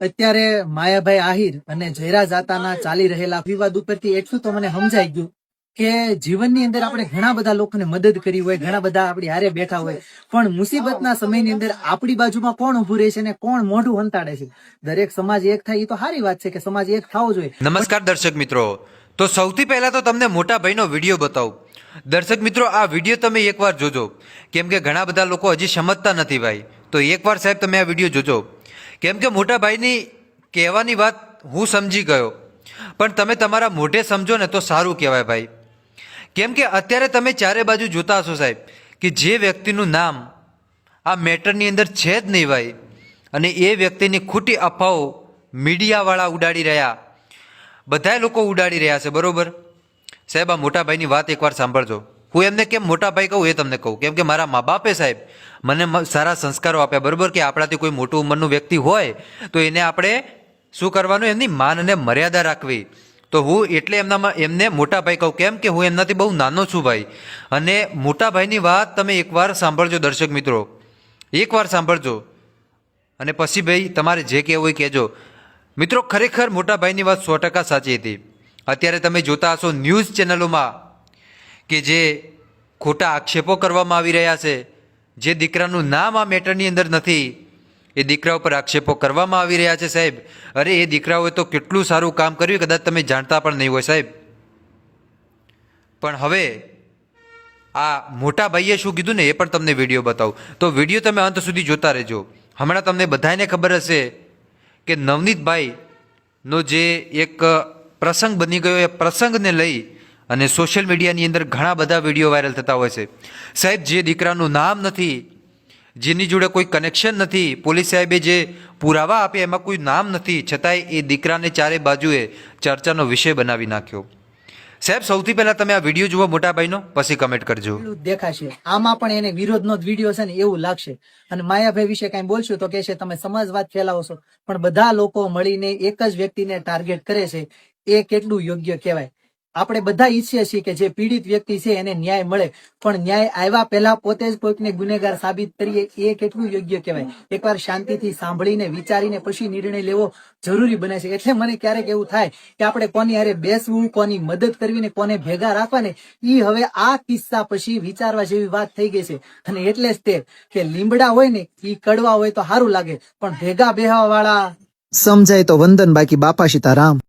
અત્યારે માયાભાઈ આહિર અને જયરા જાતાના ચાલી રહેલા વિવાદ ઉપરથી એટલું તો મને સમજાઈ ગયું કે જીવનની અંદર આપણે ઘણા બધા લોકોને મદદ કરી હોય, ઘણા બધા આપણી હારે બેઠા હોય, પણ મુસીબતના સમયની અંદર આપણી બાજુમાં કોણ ઉભું રહે છે ને કોણ મોઢું હંતાડે છે? દરેક સમાજ એક થાય, એ તો સારી વાત છે કે સમાજ એક થવો જોઈએ. નમસ્કાર દર્શક મિત્રો. તો સૌથી પહેલા તો તમને મોટા ભાઈનો વીડિયો બતાવું. દર્શક મિત્રો, આ વીડિયો તમે એકવાર જોજો. કેમ કે ઘણા બધા લોકો હજી સમજતા નથી ભાઈ. તો એકવાર સાહેબ તમે આ વીડિયો જોજો. કેમ કે મોટા ભાઈની કહેવાની વાત હું સમજી ગયો. પણ તમે તમારા મોઢે સમજો ને તો સારું કહેવાય ભાઈ. કેમ કે અત્યારે તમે ચારે બાજુ જોતા હશો સાહેબ, કે જે વ્યક્તિનું નામ આ મેટરની અંદર છે જ નહીં ભાઈ. અને એ વ્યક્તિની ખોટી અફવાઓ મીડિયાવાળા ઉડાડી રહ્યા. બધા લોકો ઉડાડી રહ્યા છે, બરાબર? સાહેબ, આ મોટા ભાઈની વાત એકવાર સાંભળજો. હું એમને કેમ મોટા ભાઈ કહું એ તમને કહું. કેમ કે મારા મા બાપે સાહેબ મને સારા સંસ્કારો આપ્યા. બરાબર કે આપણાથી કોઈ મોટું ઉંમરનું વ્યક્તિ હોય તો એને આપણે શું કરવાનું? એમની માન અને મર્યાદા રાખવી. તો હું એટલે એમનામાં એમને મોટા ભાઈ કહું. કેમ કે હું એમનાથી બહુ નાનો છું ભાઈ. અને મોટા ભાઈની વાત તમે એકવાર સાંભળજો દર્શક મિત્રો. એકવાર સાંભળજો. અને પછી ભાઈ તમારે જે કહેવું હોય કહેજો. મિત્રો, ખરેખર મોટા ભાઈની વાત સો ટકા સાચી હતી. અત્યારે તમે જોતા હશો ન્યૂઝ ચેનલોમાં કે જે ખોટા આક્ષેપો કરવામાં આવી રહ્યા છે, જે દીકરાનું નામ આ મેટરની અંદર નથી, એ દીકરા ઉપર આક્ષેપો કરવામાં આવી રહ્યા છે સાહેબ. અરે, એ દીકરાઓએ તો કેટલું સારું કામ કર્યું, કદાચ તમે જાણતા પણ નહીં હોય સાહેબ. પણ હવે આ મોટા ભાઈએ શું કીધું ને, એ પણ તમને વીડિયો બતાવું. તો વીડિયો તમે અંત સુધી જોતા રહેજો. હમણાં તમને બધાને ખબર હશે કે નવનીતભાઈનો જે એક પ્રસંગ બની ગયો, એ પ્રસંગને લઈ અને સોશિયલ મીડિયાની અંદર ઘણા બધા વીડિયો વાયરલ થતા હોય છે. સાહેબ, જે દીકરાનું નામ નથી, જેની જોડે કોઈ કનેક્શન નથી, પોલીસ સાહેબે જે પુરાવા આપ્યા એમાં કોઈ નામ નથી, છતાંય એ દીકરાને ચારે બાજુએ ચર્ચાનો વિષય બનાવી નાખ્યો. સાહેબ, સૌથી પહેલા તમે આ વીડિયો જુઓ મોટા ભાઈનો, પછી કમેન્ટ કરજો. દેખાશે. આમાં પણ એને વિરોધનો જ વીડિયો છે ને એવું લાગશે. અને માયાભાઈ વિશે કઈ બોલશું તો કે છે તમે સમાજવાદ ફેલાવો છો. પણ બધા લોકો મળીને એક જ વ્યક્તિને ટાર્ગેટ કરે છે. એ કેટલું યોગ્ય કહેવાય? આપણે બધા ઈચ્છીએ છીએ કે જે પીડિત વ્યક્તિ છે એને ન્યાય મળે. પણ ન્યાય આવ્યા પહેલા પોતે જ કોઈકને ગુનેગાર સાબિત કરીએ, એ કેટલું યોગ્ય કહેવાય? એકવાર શાંતિથી સાંભળીને, વિચારીને પછી નિર્ણય લેવો જરૂરી બને છે. એટલે મને ક્યારેક એવું થાય કે આપણે કોની હારે બેસવું, કોની મદદ કરવી ને કોને ભેગા રાખવા ને ઈ હવે આ કિસ્સા પછી વિચારવા જેવી વાત થઈ ગઈ છે. અને એટલે જ તે કે લીમડા હોય ને એ કડવા હોય તો સારું લાગે. પણ ભેગા બેહવા વાળા સમજાય તો વંદન બાકી બાપા સીતારામ.